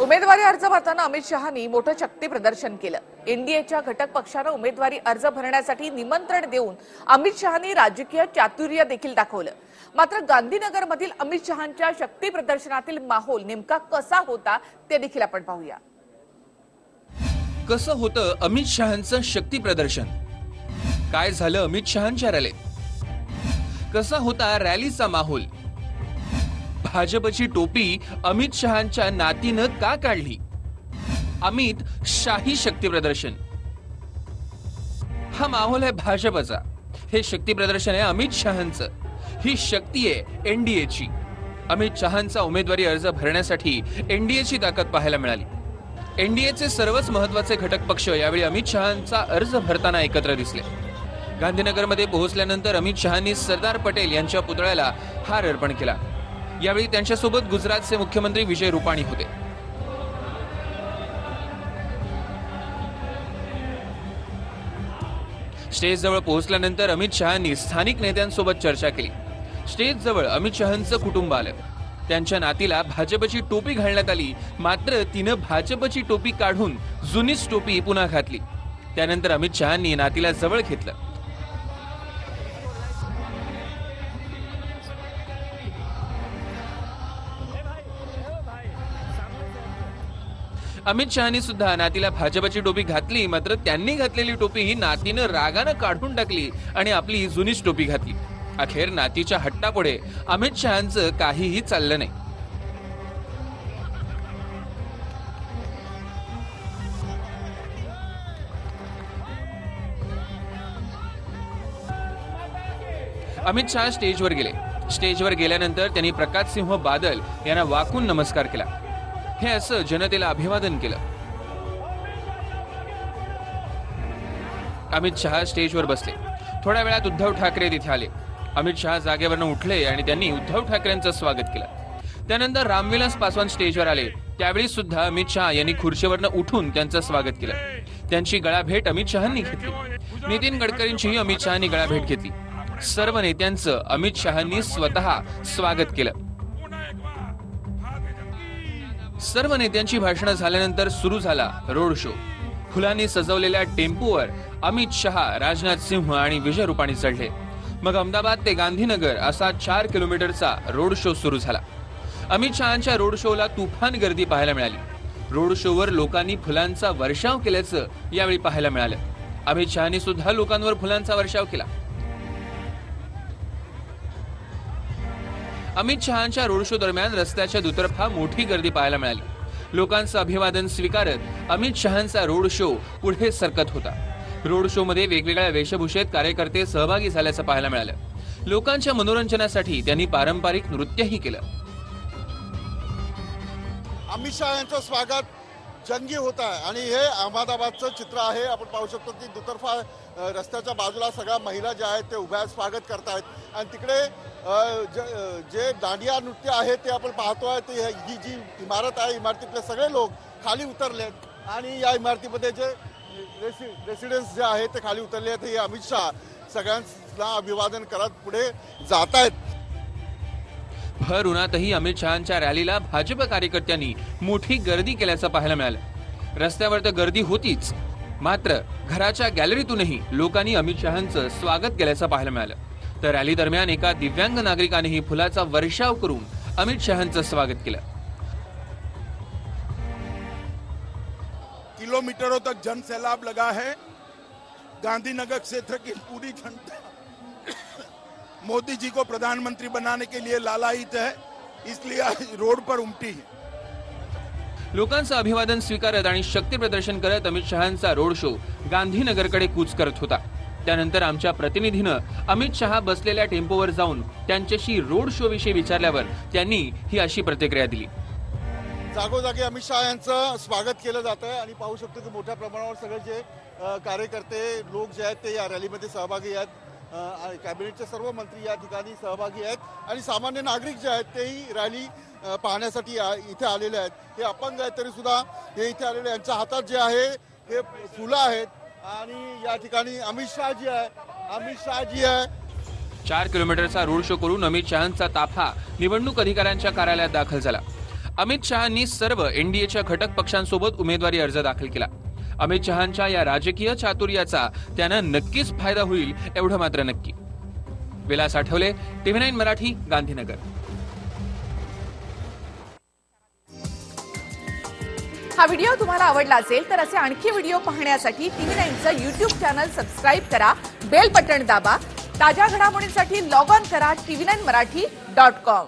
उमेदवारी अर्ज भरताना अमित शहानी मोठं शक्ती प्रदर्शन केलं. एनडीएच्या घटक पक्षानं उमेदवारी अर्ज भरण्यासाठी निमंत्रण देऊन अमित शहानी राजकीय चातुर्य देखील दाखवलं. मात्र गांधीनगरमधील अमित शहांच्या शक्ती प्रदर्शनातील माहोल नेमका कसा होता ते देखील आपण पाहूया. कसं होतं अमित शहांचं शक्ती प्रदर्शन? काय झालं अमित शहांच्या रॅलीत? कसा होता रॅलीचा माहोल? भाजपची टोपी अमित शहांच्या नातीनं का काढली? अमित शाही शक्ती प्रदर्शन. हा माहोल आहे भाजपचा. हे शक्ती प्रदर्शन आहे अमित शहांचं. ही शक्ती आहे एनडीएची अमित शहांचा उमेदवारी अर्ज भरण्यासाठी एनडीएची ताकद पाहायला मिळाली. एनडीएचे सर्वच महत्त्वाचे घटक पक्ष यावेळी अमित शहांचा अर्ज भरताना एकत्र दिसले. गांधीनगरमध्ये पोहोचल्यानंतर अमित शहांनी सरदार पटेल यांच्या पुतळ्याला हार अर्पण केला. यावेळी त्यांच्यासोबत गुजरातचे मुख्यमंत्री विजय रुपाणी होते. स्टेजजवळ पोहोचल्यानंतर अमित शहांनी स्थानिक नेत्यांसोबत चर्चा केली. स्टेजजवळ अमित शहांचं कुटुंब आलं. त्यांच्या नातीला भाजपची टोपी घालण्यात आली. मात्र तिनं भाजपची टोपी काढून जुनीच टोपी पुन्हा घातली. त्यानंतर अमित शहांनी नातीला जवळ घेतलं. अमित शहानी सुद्धा नातीला भाजपची टोपी घातली मात्र त्यांनी घातलेली टोपी ही नातीनं रागानं काढून टाकली आणि आपली जुनीच टोपी घातली. अखेर नातीच्या हट्टापुढे अमित शहांचं काहीही चाललं नाही. अमित शहा स्टेजवर गेले. स्टेजवर गेल्यानंतर त्यांनी प्रकाश सिंह बादल यांना वाकून नमस्कार केला. हे असं जनतेला अभिवादन केलं. अमित शहा स्टेजवर बसले. थोड्या वेळात उद्धव ठाकरे तिथे आले. अमित शहा जागेवरनं उठले आणि त्यांनी उद्धव ठाकरेंचं स्वागत केलं. त्यानंतर रामविलास पासवान स्टेजवर आले. त्यावेळी सुद्धा अमित शहा यांनी खुर्चीवरनं उठून त्यांचं स्वागत केलं. त्यांची गळाभेट अमित शहांनी घेतली. नितीन गडकरींचीही अमित शहांनी गळाभेट घेतली. सर्व नेत्यांचं अमित शहांनी स्वतः स्वागत केलं. सर्व नेत्यांची भाषणं झाल्यानंतर सुरू झाला रोड शो. फुलांनी सजवलेल्या टेम्पोवर अमित शहा राजनाथ सिंह आणि विजय रुपाणी चढले. मग अहमदाबाद ते गांधीनगर असा चार किलोमीटरचा रोड शो सुरू झाला. अमित शहाच्या रोड शोला तुफान गर्दी पाहायला मिळाली. रोड शोवर लोकांनी फुलांचा वर्षाव केल्याचं यावेळी पाहायला मिळालं. अमित शहानी सुद्धा लोकांवर फुलांचा वर्षाव केला. अमित शहांच्या रोड शो दरम्यान रस्त्याच्या दुतर्फा मोठी गर्दी पाहायला मिळाली. लोकांचं अभिवादन स्वीकारत अमित शहांचा रोड शो पुढे सरकत होता. रोड शो मध्ये वेगवेगळ्या वेशभूषेत कार्यकर्ते सहभागी झाल्याचं पाहायला मिळालं. लोकांच्या मनोरंजनासाठी त्यांनी पारंपरिक नृत्यही केलं. अमित शहा यांचं स्वागत. जंगी होत आहे. आणि हे अहमदाबादचं चित्र आहे. आपण पाहू शकतो की दुतर्फा रस्त्याच्या बाजूला सगळ्या महिला ज्या आहेत ते उभ्या स्वागत करतायत आणि तिकडे जे दांडिया नृत्य आहे ते आपण पाहतोय ते ही जी इमारत आहे इमारतीतले सगळे लोक खाली उतरलेत आणि या इमारतीमध्ये जे रेसि रेसिडेन्स जे आहे ते खाली उतरले आहेत. हे अमित शहा सगळ्यांना अभिवादन करत पुढे जात आहेत. भर उन्हातही अमित शहांच्या रॅलीला भाजप कार्यकर्त्यांनी मोठी गर्दी केल्याचं पाहायला मिळालं. रस्त्यावर तर गर्दी होतीच. मात्र घराच्या गॅलरीतूनही लोकांनी अमित शहांचं स्वागत केल्याचं पाहायला मिळालं. तर रॅली दरम्यान एका दिव्यांग नागरिकानेही फुलाचा वर्षाव करून अमित शहांचं स्वागत केलं. किलोमीटरों तक जन सैलाब लगा है. गांधीनगर क्षेत्र की पूरी जनता मोदी जी को प्रधानमंत्री बनाने के लिए लालायित है इसलिए आज रोड पर उमटी है। लोकांचं अभिवादन स्वीकारत आणि शक्ती प्रदर्शन करत अमित शहांचा रोड शो गांधीनगरकडे कूच करत होता. त्यानंतर आमच्या प्रतिनिधीनं अमित शहा बसलेल्या टेम्पोवर जाऊन त्यांच्याशी रोड शो विषयी विचारल्यावर त्यांनी ही अशी प्रतिक्रिया दिली. जागोजागी अमित शहा यांचं स्वागत केलं जात आहे आणि पाहू शकतो की मोठ्या प्रमाणावर सगळे जे कार्यकर्ते लोक जे आहेत ते या रॅलीमध्ये सहभागी आहेत. कॅबिनेटचे सर्व मंत्री या ठिकाणी सहभागी आहेत आणि सामान्य नागरिक जे आहेत तेही रॅली पाहण्यासाठी इथे आलेले आहेत. हे अपंग आहेत तरी सुद्धा हे इथे आलेले यांच्या हातात जे आहे हे फुलं आहेत. आणि या ठिकाणी अमित शहा जी आहे अमित शहा जी आहे. चार किलोमीटरचा रोड शो करून अमित शहांचा ताफा निवडणूक अधिकाऱ्यांच्या कार्यालयात दाखल झाला. अमित शहांनी सर्व एनडीएच्या घटक पक्षांसोबत उमेदवारी अर्ज दाखल केला. अमित शहांच्या या राजकीय चातुर्याचा त्यानं नक्कीच फायदा होईल एवढं मात्र नक्की. Vilas Athavale TV nine Marathi Gandhinagar. हा व्हिडिओ तुम्हाला आवडला असेल तर असे आणखी व्हिडिओ पाहण्यासाठी टीव्ही नाईनचं युट्यूब चॅनल सबस्क्राईब करा बेल बटन दाबा ताज्या घडामोडींसाठी लॉग ऑन करा TV nine Marathi dot com.